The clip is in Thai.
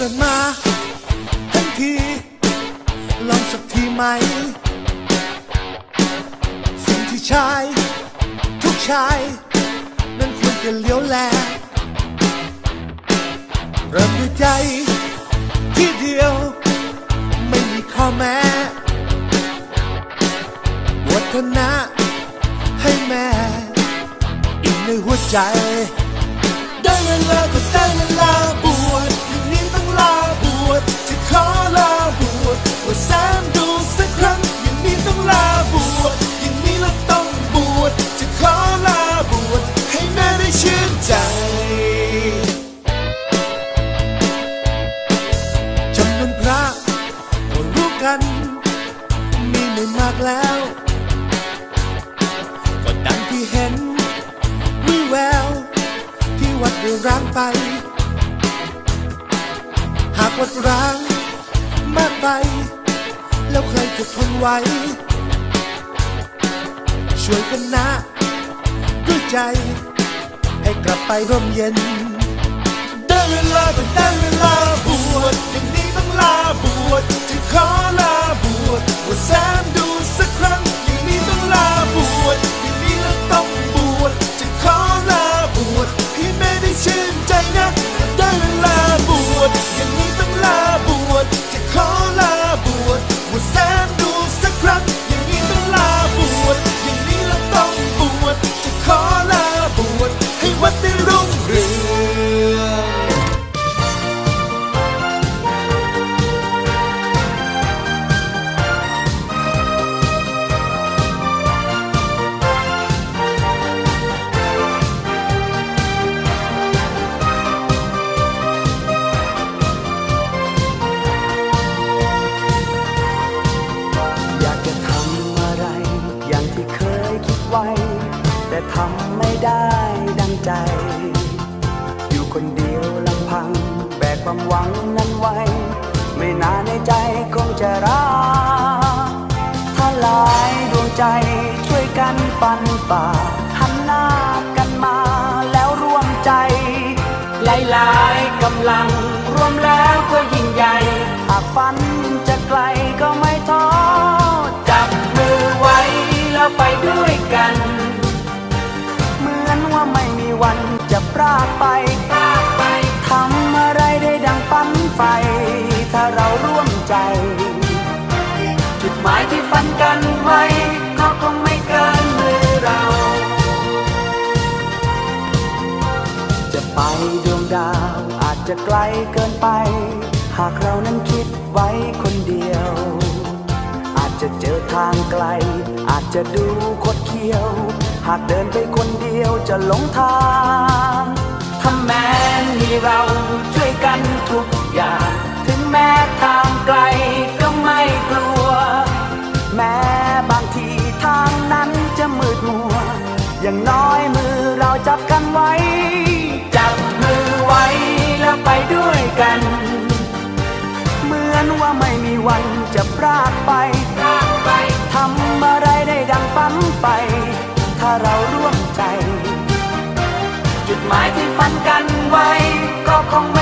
ดินมาทั้งที ลองสักทีไหม สิ่งที่ชาย ทุกชาย นั้นควรจะเลี้ยวแล เริ่มด้วยใจ ที่เดียว ไม่มีข้อแม้วัฒนะให้แม่อีกในหัวใจ ได้เวลาก็ได้เวลา กัน มีไม่มากแล้ว ก็ดังที่เห็นวิแวว ที่วัดเดือร้างไป หากวัดร้างมากไป แล้วใครจะทนไหวช่วยกันนะด้วยใจ ให้กลับไปร่มเย็นได้เวลาเป็นได้เวลา แต่ทำไม่ได้ดังใจ อยู่คนเดียวลำพัง แบกความหวังนั้นไว้ ไม่นานในใจคงจะรักถ้าหลายดวงใจช่วยกันปันฝ่าหันหน้ากันมาแล้วร่วมใจ หลายๆกำลังรวมแล้วก็ยิ่งใหญ่ หากฝันจะไกลก็ไม่ท้อ วันจะพรากไปพรากไป ทำอะไรได้ดังฝันใฝ่ถ้าเราร่วมใจ จุดหมายที่ฝันกันไว้ก็คงไม่เกินมือเรา จะไปดวงดาวอาจจะไกลเกินไป หากเรานั้นคิดไว้คนเดียว อาจจะเจอทางไกล อาจจะดูคดเคี้ยว หากเดินไปคนเดียวจะหลงทางถ้าแม้มีเราช่วยกันทุกอย่าง ถึงแม้ทางไกลก็ไม่กลัว แม้บางทีทางนั้นจะมืดมัว อย่างน้อยมือเราจับกันไว้ จับมือไว้แล้วไปด้วยกัน เหมือนว่าไม่มีวันจะพรากไปพรากไปทำอะไรได้ดังฝันไป เราร่วมใจ จุดหมายที่ฝันกันไว้ ก็คงไม่